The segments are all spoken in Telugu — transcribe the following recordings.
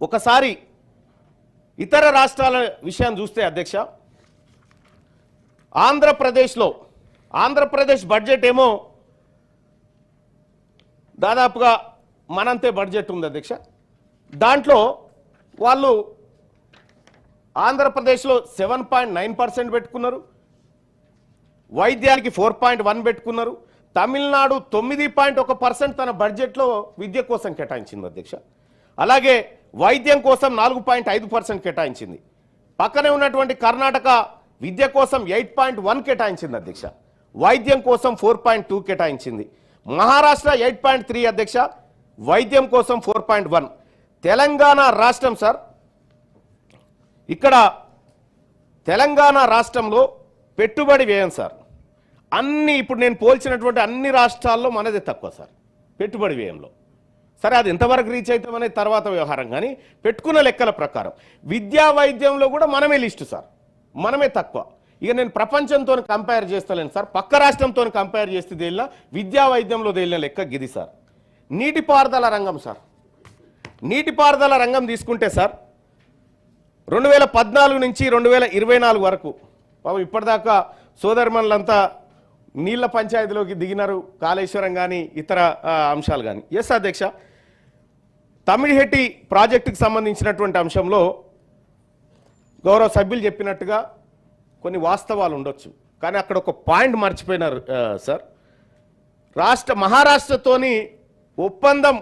ఒకసారి ఇతర రాష్ట్రాల విషయం చూస్తే అధ్యక్ష ఆంధ్రప్రదేశ్లో ఆంధ్రప్రదేశ్ బడ్జెట్ ఏమో దాదాపుగా మనంతే బడ్జెట్ ఉంది అధ్యక్ష. దాంట్లో వాళ్ళు ఆంధ్రప్రదేశ్లో సెవెన్ పాయింట్ నైన్ పర్సెంట్ పెట్టుకున్నారు వైద్యానికి ఫోర్ పాయింట్ వన్ పెట్టుకున్నారు తమిళనాడు తొమ్మిది పాయింట్ ఒక పర్సెంట్ తన బడ్జెట్లో విద్య కోసం కేటాయించింది అధ్యక్ష. అలాగే వైద్యం కోసం నాలుగు పాయింట్ ఐదు పర్సెంట్ కేటాయించింది. పక్కనే ఉన్నటువంటి కర్ణాటక విద్య కోసం ఎయిట్ పాయింట్ వన్ కేటాయించింది అధ్యక్ష. వైద్యం కోసం ఫోర్ పాయింట్ టూ కేటాయించింది. మహారాష్ట్ర ఎయిట్ పాయింట్ త్రీ అధ్యక్ష. వైద్యం కోసం ఫోర్ పాయింట్ వన్. తెలంగాణ రాష్ట్రం సార్ ఇక్కడ తెలంగాణ రాష్ట్రంలో పెట్టుబడి వ్యయం సార్. అన్ని ఇప్పుడు నేను పోల్చినటువంటి అన్ని రాష్ట్రాల్లో మనదే తక్కువ సార్ పెట్టుబడి వ్యయంలో. సరే అది ఎంతవరకు రీచ్ అవుతామనే తర్వాత వ్యవహారం. కానీ పెట్టుకున్న లెక్కల ప్రకారం విద్యా వైద్యంలో కూడా మనమే లిస్ట్ సార్. మనమే తక్కువ. ఇక నేను ప్రపంచంతో కంపేర్ చేస్తలేను సార్. పక్క రాష్ట్రంతో కంపేర్ చేస్తే తేలిన విద్యా వైద్యంలో తేలిన లెక్క గిది సార్. నీటిపారుదల రంగం సార్. నీటిపారుదల రంగం తీసుకుంటే సార్ రెండు వేల పద్నాలుగు నుంచి రెండు వేల ఇరవై నాలుగు వరకు పాపం ఇప్పటిదాకా సోదరిమణులంతా నీళ్ళ పంచాయతీలోకి దిగినారు కాళేశ్వరం కానీ ఇతర అంశాలు కానీ ఎస్ అధ్యక్ష. తమిళహెట్టి ప్రాజెక్టుకి సంబంధించినటువంటి అంశంలో గౌరవ సభ్యులు చెప్పినట్టుగా కొన్ని వాస్తవాలు ఉండొచ్చు. కానీ అక్కడ ఒక పాయింట్ మర్చిపోయినారు సార్. రాష్ట్ర మహారాష్ట్రతోని ఒప్పందం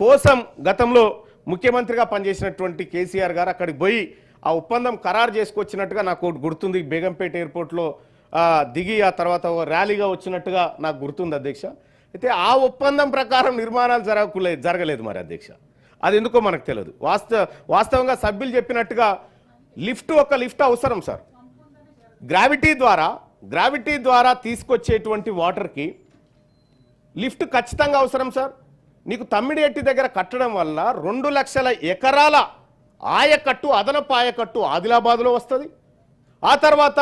కోసం గతంలో ముఖ్యమంత్రిగా పనిచేసినటువంటి కేసీఆర్ గారు అక్కడికి పోయి ఆ ఒప్పందం ఖరారు చేసుకొచ్చినట్టుగా నాకు గుర్తుంది. బేగంపేట ఎయిర్పోర్ట్లో దిగి ఆ తర్వాత ఒక ర్యాలీగా వచ్చినట్టుగా నాకు గుర్తుంది అధ్యక్ష. అయితే ఆ ఒప్పందం ప్రకారం నిర్మాణాలు జరగలే జరగలేదు మరి అధ్యక్ష. అది ఎందుకో మనకు తెలియదు. వాస్తవ వాస్తవంగా సభ్యులు చెప్పినట్టుగా లిఫ్ట్ ఒక లిఫ్ట్ అవసరం సార్. గ్రావిటీ ద్వారా గ్రావిటీ ద్వారా తీసుకొచ్చేటువంటి వాటర్కి లిఫ్ట్ ఖచ్చితంగా అవసరం సార్. నీకు తమ్మిడిఎట్టి దగ్గర కట్టడం వల్ల రెండు లక్షల ఎకరాల ఆయకట్టు అదనపు ఆయకట్టు ఆదిలాబాద్లో వస్తుంది. ఆ తర్వాత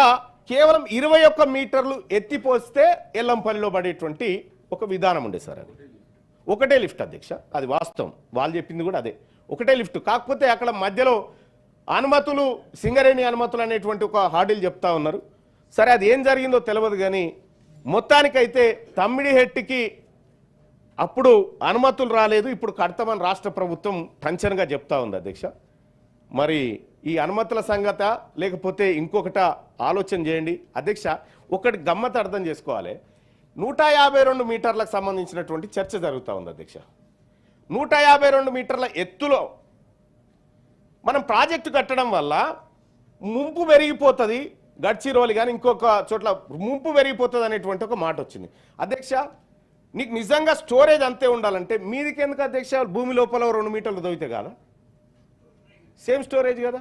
కేవలం ఇరవై ఒక్క మీటర్లు ఎత్తిపోస్తే ఎల్లంపల్లిలో పడేటువంటి ఒక విధానం ఉండే సార్ అది. ఒకటే లిఫ్ట్ అధ్యక్ష అది వాస్తవం. వాళ్ళు చెప్పింది కూడా అదే. ఒకటే లిఫ్ట్. కాకపోతే అక్కడ మధ్యలో అనుమతులు సింగరేణి అనుమతులు అనేటువంటి ఒక హాడీలు చెప్తా ఉన్నారు. సరే అది ఏం జరిగిందో తెలియదు కానీ మొత్తానికైతే తమ్మిడి హెట్టికి అప్పుడు అనుమతులు రాలేదు ఇప్పుడు కడతామని రాష్ట్ర ప్రభుత్వం టంచన్గా చెప్తా ఉంది అధ్యక్ష. మరి ఈ అనుమతుల సంగత లేకపోతే ఇంకొకట ఆలోచన చేయండి. అధ్యక్ష ఒకటి గమ్మత్ అర్థం చేసుకోవాలి. నూట యాభై రెండు మీటర్లకు సంబంధించినటువంటి చర్చ జరుగుతూ ఉంది అధ్యక్ష. నూట యాభై రెండు మీటర్ల ఎత్తులో మనం ప్రాజెక్టు కట్టడం వల్ల ముంపు పెరిగిపోతుంది. గడ్చిరోలి కానీ ఇంకొక చోట్ల ముంపు పెరిగిపోతుంది అనేటువంటి ఒక మాట వచ్చింది. అధ్యక్ష నీకు నిజంగా స్టోరేజ్ అంతే ఉండాలంటే మీదికెందుకు అధ్యక్ష? భూమి లోపల రెండు మీటర్లు దొవితే కదా? సేమ్ స్టోరేజ్ కదా?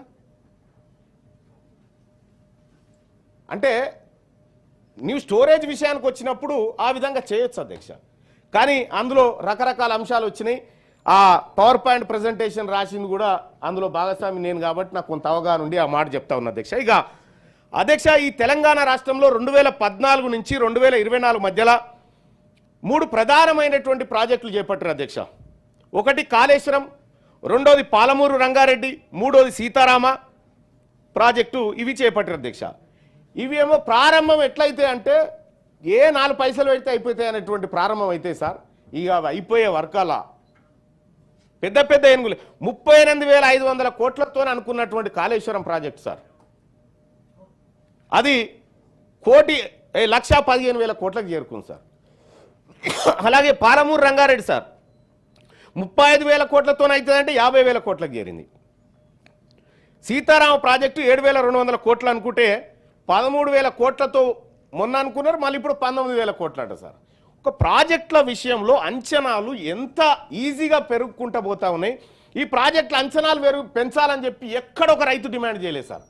అంటే నీవు స్టోరేజ్ విషయానికి వచ్చినప్పుడు ఆ విధంగా చేయొచ్చు అధ్యక్ష. కానీ అందులో రకరకాల అంశాలు వచ్చినాయి. ఆ పవర్ పాయింట్ ప్రజెంటేషన్ రాసింది కూడా అందులో భాగస్వామి నేను కాబట్టి నాకు కొంత అవగాహన ఉండి ఆ మాట చెప్తా ఉన్నా అధ్యక్ష. ఇక అధ్యక్ష ఈ తెలంగాణ రాష్ట్రంలో రెండు వేల పద్నాలుగు నుంచి రెండు వేల ఇరవై నాలుగు మధ్యలో మూడు ప్రధానమైనటువంటి ప్రాజెక్టులు చేపట్టారు అధ్యక్ష. ఒకటి కాళేశ్వరం రెండోది పాలమూరు రంగారెడ్డి మూడోది సీతారామ ప్రాజెక్టు ఇవి చేపట్టారు అధ్యక్ష. ఇవేమో ప్రారంభం ఎట్లయితే అంటే ఏ నాలుగు పైసలు పెడితే అయిపోతాయి అనేటువంటి ప్రారంభం అయితే సార్ ఇక అయిపోయే వర్కాల పెద్ద పెద్ద ఏనుగులు ముప్పై ఎనిమిది వేల ఐదు వందల కోట్లతో అనుకున్నటువంటి కాళేశ్వరం ప్రాజెక్ట్ సార్. అది కోటి లక్ష పదిహేను వేల కోట్లకు చేరుకుంది సార్. అలాగే పాలమూరు రంగారెడ్డి సార్ ముప్పై ఐదు వేల కోట్లతో అవుతుందంటే యాభై వేల కోట్లకు చేరింది. సీతారామ ప్రాజెక్టు ఏడు వేల రెండు వందల కోట్లు అనుకుంటే పదమూడు వేల కోట్లతో మొన్న అనుకున్నారు మళ్ళీ ఇప్పుడు పంతొమ్మిది వేల కోట్లట సార్. ఒక ప్రాజెక్టుల విషయంలో అంచనాలు ఎంత ఈజీగా పెరుగుకుంటూ పోతా ఉన్నాయి? ఈ ప్రాజెక్టుల అంచనాలు పెరుగు పెంచాలని చెప్పి ఎక్కడ ఒక రైతు డిమాండ్ చేయలేదు సార్.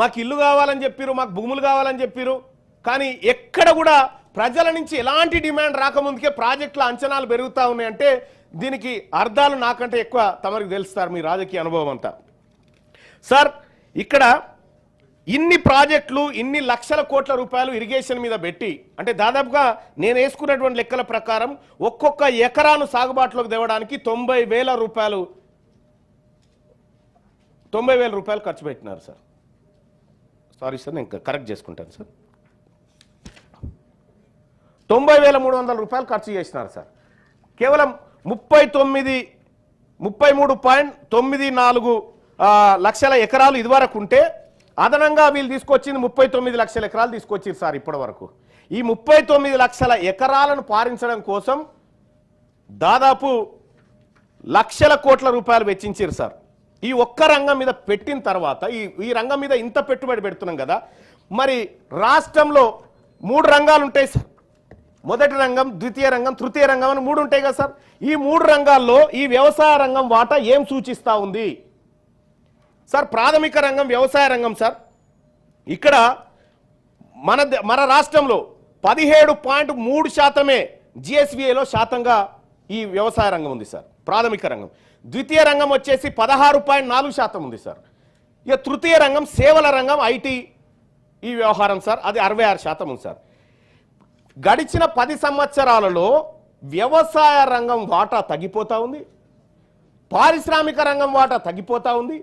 మాకు ఇల్లు కావాలని చెప్పారు మాకు భూములు కావాలని చెప్పారు కానీ ఎక్కడ కూడా ప్రజల నుంచి ఎలాంటి డిమాండ్ రాకముందుకే ప్రాజెక్టుల అంచనాలు పెరుగుతూ ఉన్నాయంటే దీనికి అర్థాలు నాకంటే ఎక్కువ తమరికి తెలుస్తారు మీ రాజకీయ అనుభవం అంతా. సార్ ఇక్కడ ఇన్ని ప్రాజెక్టులు ఇన్ని లక్షల కోట్ల రూపాయలు ఇరిగేషన్ మీద పెట్టి అంటే దాదాపుగా నేను వేసుకున్నటువంటి లెక్కల ప్రకారం ఒక్కొక్క ఎకరాను సాగుబాటులోకి తేవడానికి తొంభై వేల రూపాయలు తొంభై వేల రూపాయలు ఖర్చు పెట్టినారు సార్. సారీ సార్ నేను కరెక్ట్ చేసుకుంటాను సార్. తొంభై వేల మూడు వందల రూపాయలు ఖర్చు చేసినారు సార్. కేవలం ముప్పై తొమ్మిది ముప్పై మూడు పాయింట్ తొమ్మిది నాలుగు లక్షల ఎకరాలు ఇదివరకు ఉంటే అదనంగా వీళ్ళు తీసుకొచ్చింది ముప్పై తొమ్మిది లక్షల ఎకరాలు తీసుకొచ్చారు సార్ ఇప్పటి వరకు ఈ ముప్పై తొమ్మిది లక్షల ఎకరాలను పారించడం కోసం దాదాపు లక్షల కోట్ల రూపాయలు వెచ్చించారు సార్. ఈ ఒక్క రంగం మీద పెట్టిన తర్వాత ఈ ఈ రంగం మీద ఇంత పెట్టుబడి పెడుతున్నాం కదా మరి రాష్ట్రంలో మూడు రంగాలు ఉంటాయి సార్. మొదటి రంగం ద్వితీయ రంగం తృతీయ రంగం అని మూడు ఉంటాయి కదా సార్. ఈ మూడు రంగాల్లో ఈ వ్యవసాయ రంగం వాటా ఏం సూచిస్తూ ఉంది? సార్ ప్రాథమిక రంగం వ్యవసాయ రంగం సార్. ఇక్కడ మన మన రాష్ట్రంలో పదిహేడు పాయింట్ మూడు శాతమే జిఎస్విఏలో శాతంగా ఈ వ్యవసాయ రంగం ఉంది సార్ ప్రాథమిక రంగం. ద్వితీయ రంగం వచ్చేసి పదహారు పాయింట్ నాలుగు శాతం ఉంది సార్. ఇక తృతీయ రంగం సేవల రంగం ఐటీ ఈ వ్యవహారం సార్ అది అరవై ఆరు శాతం ఉంది సార్. గడిచిన పది సంవత్సరాలలో వ్యవసాయ రంగం వాటా తగ్గిపోతా ఉంది. పారిశ్రామిక రంగం వాటా తగ్గిపోతా ఉంది.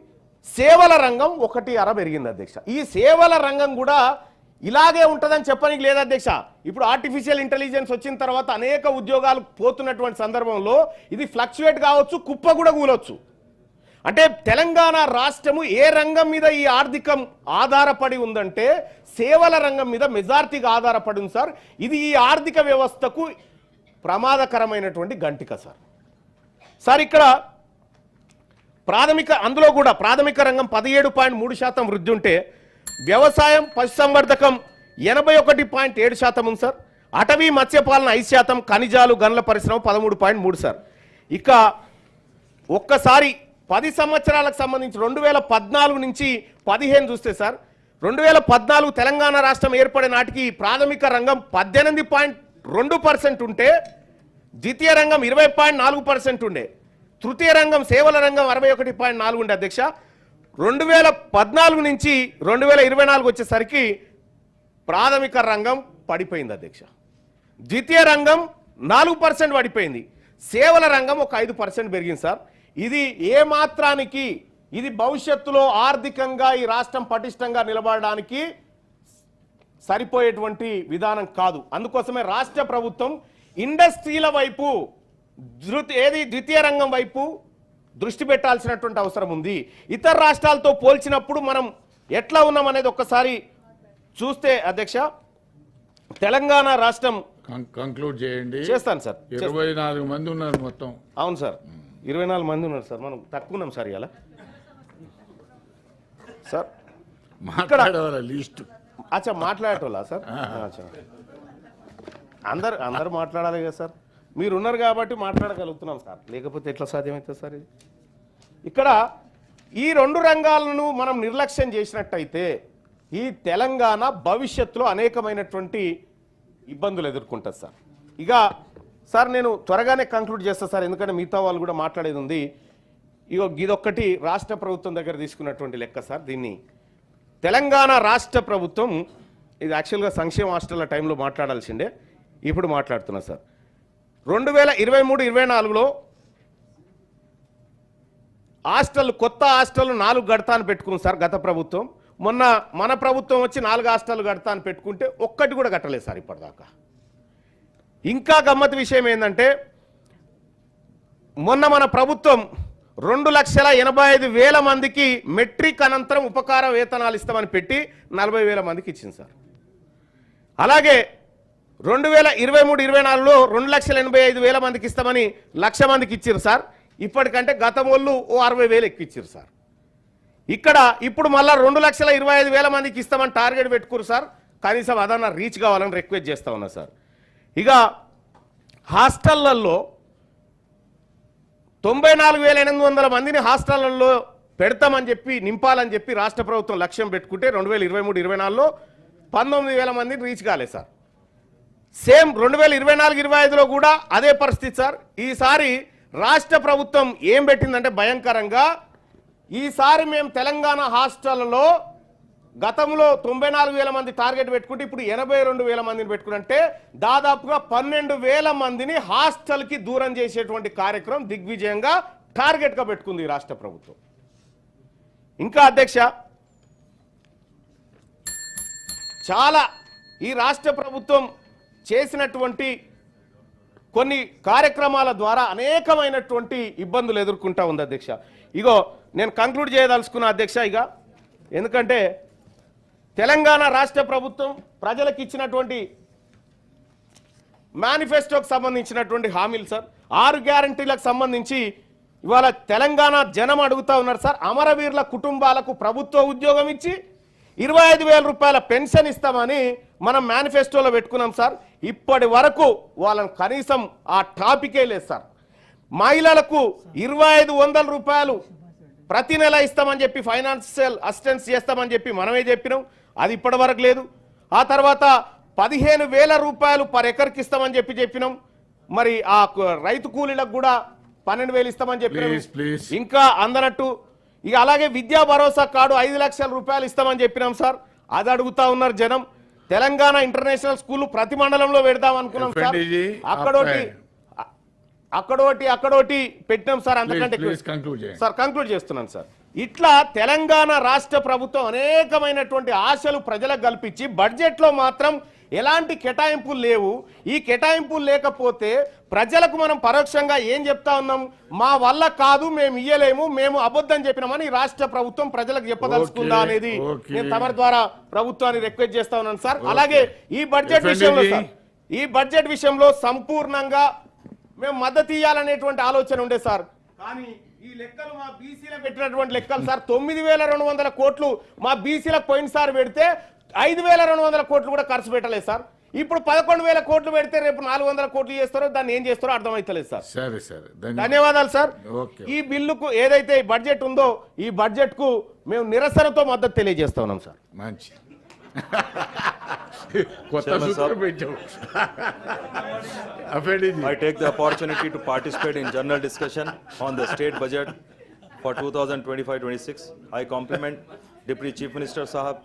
సేవల రంగం ఒకటి అర పెరిగింది అధ్యక్ష. ఈ సేవల రంగం కూడా ఇలాగే ఉంటుందని చెప్పడానికి లేదు అధ్యక్ష. ఇప్పుడు ఆర్టిఫిషియల్ ఇంటెలిజెన్స్ వచ్చిన తర్వాత అనేక ఉద్యోగాలు పోతున్నటువంటి సందర్భంలో ఇది ఫ్లక్చువేట్ కావచ్చు కుప్ప కూడా కూలొచ్చు. అంటే తెలంగాణ రాష్ట్రము ఏ రంగం మీద ఈ ఆర్థికం ఆధారపడి ఉందంటే సేవల రంగం మీద మెజార్టీగా ఆధారపడి ఉంది సార్. ఇది ఈ ఆర్థిక వ్యవస్థకు ప్రమాదకరమైనటువంటి గంటిక సార్. సార్ ఇక్కడ ప్రాథమిక అందులో కూడా ప్రాథమిక రంగం పదిహేడు పాయింట్ మూడు శాతం వృద్ధి ఉంటే వ్యవసాయం పశుసంవర్ధకం ఎనభై ఒకటి పాయింట్ ఏడు శాతం ఉంది సార్. అటవీ మత్స్యపాలన ఐదు శాతం ఖనిజాలు గనుల పరిశ్రమ పదమూడు పాయింట్ మూడు సార్. ఇక ఒక్కసారి పది సంవత్సరాలకు సంబంధించి రెండు వేల పద్నాలుగు నుంచి పదిహేను చూస్తే సార్ రెండు వేల పద్నాలుగు తెలంగాణ రాష్ట్రం ఏర్పడే నాటికి ప్రాథమిక రంగం పద్దెనిమిది పాయింట్ రెండు పర్సెంట్ ఉంటే ద్వితీయ రంగం ఇరవై పాయింట్ నాలుగు పర్సెంట్ ఉండే. తృతీయ రంగం సేవల రంగం అరవై ఒకటి పాయింట్ నాలుగు ఉండే అధ్యక్ష. రెండు వేల పద్నాలుగు నుంచి రెండు వేల ఇరవై నాలుగు వచ్చేసరికి ప్రాథమిక రంగం పడిపోయింది అధ్యక్ష. ద్వితీయ రంగం నాలుగు పర్సెంట్ పడిపోయింది. సేవల రంగం ఒక ఐదు పర్సెంట్ పెరిగింది సార్. ఇది ఏ మాత్రానికి ఇది భవిష్యత్తులో ఆర్థికంగా ఈ రాష్ట్రం పటిష్టంగా నిలబడడానికి సరిపోయేటువంటి విధానం కాదు. అందుకోసమే రాష్ట్ర ప్రభుత్వం ఇండస్ట్రీల వైపు ధృతి ఏది? ద్వితీయ రంగం వైపు దృష్టి పెట్టాల్సినటువంటి అవసరం ఉంది. ఇతర రాష్ట్రాలతో పోల్చినప్పుడు మనం ఎట్లా ఉన్నాం అనేది ఒక్కసారి చూస్తే అధ్యక్ష తెలంగాణ రాష్ట్రం కంక్లూడ్ చేయండి. చేస్తాను సార్. ఇరవై నాలుగు మంది ఉన్నారు మొత్తం. అవును సార్. ఇరవై నాలుగు మంది ఉన్నారు సార్. మనం తక్కువ ఉన్నాం సార్ ఇలా సార్ మాట్లాడేవాళ్ళ లిస్ట్. అచ్చా మాట్లాడేటోళ్ళా సార్? అచ్చా. అందరు అందరు మాట్లాడాలి కదా సార్. మీరు ఉన్నారు కాబట్టి మాట్లాడగలుగుతున్నాం సార్. లేకపోతే ఎట్లా సాధ్యమవుతుంది సార్ ఇది? ఇక్కడ ఈ రెండు రంగాలను మనం నిర్లక్ష్యం చేసినట్టయితే ఈ తెలంగాణ భవిష్యత్తులో అనేకమైనటువంటి ఇబ్బందులు ఎదుర్కొంటుంది సార్. ఇక సార్ నేను త్వరగానే కంక్లూడ్ చేస్తా సార్ ఎందుకంటే మిగతా వాళ్ళు కూడా మాట్లాడేది ఉంది. ఇగో ఇదొక్కటి రాష్ట్ర ప్రభుత్వం దగ్గర తీసుకున్నటువంటి లెక్క సార్ దీన్ని. తెలంగాణ రాష్ట్ర ప్రభుత్వం ఇది యాక్చువల్గా సంక్షేమ హాస్టల్ల టైంలో మాట్లాడాల్సిందే. ఇప్పుడు మాట్లాడుతున్నా సార్. రెండు వేల ఇరవై మూడు ఇరవై నాలుగులో హాస్టల్ కొత్త హాస్టల్ నాలుగు గడతా అని పెట్టుకుంది సార్ గత ప్రభుత్వం. మొన్న మన ప్రభుత్వం వచ్చి నాలుగు హాస్టల్ గడతా అని పెట్టుకుంటే ఒక్కటి కూడా కట్టలేదు సార్ ఇప్పటిదాకా. ఇంకా గమ్మత్ విషయం ఏంటంటే మొన్న మన ప్రభుత్వం రెండు లక్షల ఎనభై ఐదు వేల మందికి మెట్రిక్ అనంతరం ఉపకార వేతనాలు ఇస్తామని పెట్టి నలభై వేల మందికి ఇచ్చింది సార్. అలాగే రెండు వేల ఇరవై మూడు ఇరవై నాలుగులో రెండు లక్షల ఎనభై ఐదు వేల మందికి ఇస్తామని లక్ష మందికి ఇచ్చారు సార్. ఇప్పటికంటే గతం వాళ్ళు ఓ అరవై వేలు ఎక్కిచ్చారు సార్. ఇక్కడ ఇప్పుడు మళ్ళీ రెండు లక్షల ఇరవై ఐదు వేల మందికి ఇస్తామని టార్గెట్ పెట్టుకురు సార్. కనీసం అదన్నా రీచ్ కావాలని రిక్వెస్ట్ చేస్తా ఉన్నా సార్. ఇక హాస్టళ్ళలో తొంభై నాలుగు వేల ఎనిమిది వందల మందిని హాస్టళ్ళలో పెడతామని చెప్పి నింపాలని చెప్పి రాష్ట్ర ప్రభుత్వం లక్ష్యం పెట్టుకుంటే రెండు వేల ఇరవై మూడు ఇరవై నాలుగులో పంతొమ్మిది వేల మందిని రీచ్ కాలేదు సార్. సేమ్ రెండు వేల ఇరవై నాలుగు ఇరవై ఐదులో కూడా అదే పరిస్థితి సార్. ఈసారి రాష్ట్ర ప్రభుత్వం ఏం పెట్టిందంటే భయంకరంగా ఈసారి మేము తెలంగాణ హాస్టళ్ళలో గతంలో తొంభై నాలుగు వేల మంది టార్గెట్ పెట్టుకుంటే ఇప్పుడు ఎనభై రెండు వేల మందిని పెట్టుకుంటే దాదాపుగా పన్నెండు వేల మందిని హాస్టల్కి దూరం చేసేటువంటి కార్యక్రమం దిగ్విజయంగా టార్గెట్గా పెట్టుకుంది ఈ రాష్ట్ర ప్రభుత్వం. ఇంకా అధ్యక్ష చాలా ఈ రాష్ట్ర ప్రభుత్వం చేసినటువంటి కొన్ని కార్యక్రమాల ద్వారా అనేకమైనటువంటి ఇబ్బందులు ఎదుర్కొంటా ఉంది అధ్యక్ష. ఇగో నేను కంక్లూడ్ చేయదలుచుకున్న అధ్యక్ష ఇక ఎందుకంటే తెలంగాణ రాష్ట్ర ప్రభుత్వం ప్రజలకు ఇచ్చినటువంటి మేనిఫెస్టోకి సంబంధించినటువంటి హామీలు సార్. ఆరు గ్యారంటీలకు సంబంధించి ఇవాళ తెలంగాణ జనం అడుగుతా ఉన్నారు సార్. అమరవీరుల కుటుంబాలకు ప్రభుత్వ ఉద్యోగం ఇచ్చి ఇరవై ఐదు వేల రూపాయల పెన్షన్ ఇస్తామని మనం మేనిఫెస్టోలో పెట్టుకున్నాం సార్. ఇప్పటి వరకు వాళ్ళని కనీసం ఆ టాపికే లేదు సార్. మహిళలకు ఇరవై ఐదు వందల రూపాయలు ప్రతి నెల ఇస్తామని చెప్పి ఫైనాన్షియల్ అసిస్టెన్స్ చేస్తామని చెప్పి మనమే చెప్పినాం. అది ఇప్పటి వరకు లేదు. ఆ తర్వాత పదిహేను వేల రూపాయలు పర్ ఎకర్కి ఇస్తామని చెప్పి చెప్పినాం. మరి ఆ రైతు కూలీలకు కూడా పన్నెండు వేలు ఇస్తామని చెప్పినాం. ఇంకా అందనట్టు ఇక అలాగే విద్యా భరోసా కార్డు ఐదు లక్షల రూపాయలు ఇస్తామని చెప్పినాం సార్. అది అడుగుతా ఉన్నారు జనం. తెలంగాణ ఇంటర్నేషనల్ స్కూల్ ప్రతి మండలంలో పెడదాం అనుకున్నాం సార్. అక్కడోటి అక్కడోటి అక్కడోటి పెట్టినాం సార్ చేయండి. సార్ కంక్లూడ్ చేస్తున్నాను సార్. ఇట్లా తెలంగాణ రాష్ట్ర ప్రభుత్వం అనేకమైనటువంటి ఆశలు ప్రజలకు కల్పించి బడ్జెట్లో మాత్రం ఎలాంటి కేటాయింపులు లేవు. ఈ కేటాయింపులు లేకపోతే ప్రజలకు మనం పరోక్షంగా ఏం చెప్తా ఉన్నాం? మా వల్ల కాదు మేము ఇయ్యలేము మేము అబద్ధం చెప్పినామని రాష్ట్ర ప్రభుత్వం ప్రజలకు చెప్పదలుచుకుందా అనేది. నేను తమరి ద్వారా ప్రభుత్వాన్ని రిక్వెస్ట్ చేస్తా ఉన్నాను సార్. అలాగే ఈ బడ్జెట్. విషయంలో సార్ ఈ బడ్జెట్ విషయంలో సంపూర్ణంగా మేము మద్దతు ఇవ్వాలనేటువంటి ఆలోచన ఉండే సార్. కానీ ఈ లెక్కలు మా బీసీలకు పెట్టినటువంటి లెక్కలు సార్ తొమ్మిది వేల రెండు వందల కోట్లు మా బీసీలకు పోయినసారి పెడితే ఐదు వేల రెండు వందల కోట్లు కూడా ఖర్చు పెట్టలేదు సార్. ఇప్పుడు పదకొండు వేల కోట్లు పెడితే రేపు నాలుగు వందల కోట్లు చేస్తారో దాన్ని ఏం చేస్తారో అర్థమవుతలేదు సార్. సరే సరే. ధన్యవాదాలు సార్. ఓకే. ఈ బిల్లుకు ఏదైతే ఈ బడ్జెట్ ఉందో ఈ బడ్జెట్కు మేము నిరసనతో మద్దతు తెలియజేస్తా ఉన్నాం సార్. మంచి. పెట్టావు. అఫెండిజీ I take the opportunity to participate in general discussion on the state budget for 2025-26. I compliment Deputy Chief Minister Sahab.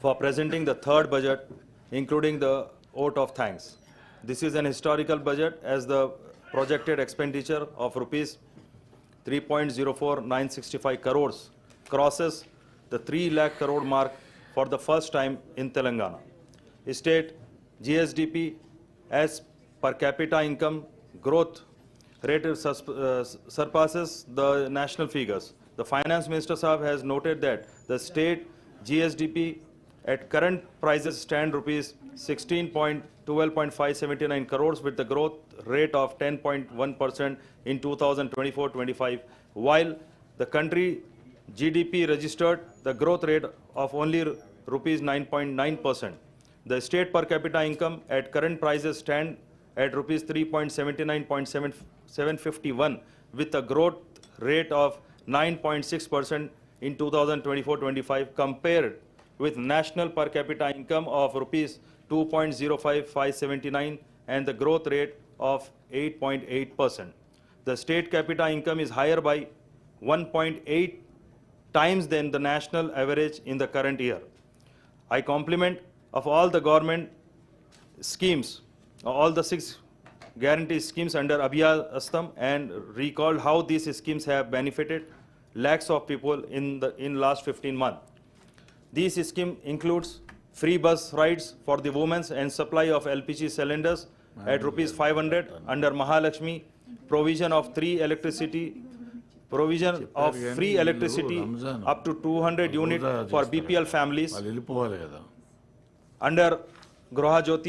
For presenting the third budget, including the vote of thanks. This is an historical budget as the projected expenditure of rupees 3.04965 crores crosses the 3 lakh crore mark for the first time in Telangana. State GSDP as per capita income growth rate uh, surpasses the national figures. The finance minister Saab has noted that the state GSDP at current prices stand rupees 16.12.579 crores with the growth rate of 10.1% in 2024-25, while the country GDP registered the growth rate of only rupees 9.9%. The state per capita income at current prices stand at rupees 3.79.751 with a growth rate of 9.6% in 2024-25 compared with national per capita income of rupees 2.05579 and the growth rate of 8.8%. The state capita income is higher by 1.8 times than the national average in the current year. I compliment of all the government schemes, all the six guarantee schemes under Abhiya Astam and recalled how these schemes have benefited lakhs of people in the in last 15 months. This scheme includes free bus rides for the women and supply of LPG cylinders at rupees 500 under Mahalakshmi, provision of three electricity, provision of free electricity up to 200 unit for BPL families. under Groha Jyoti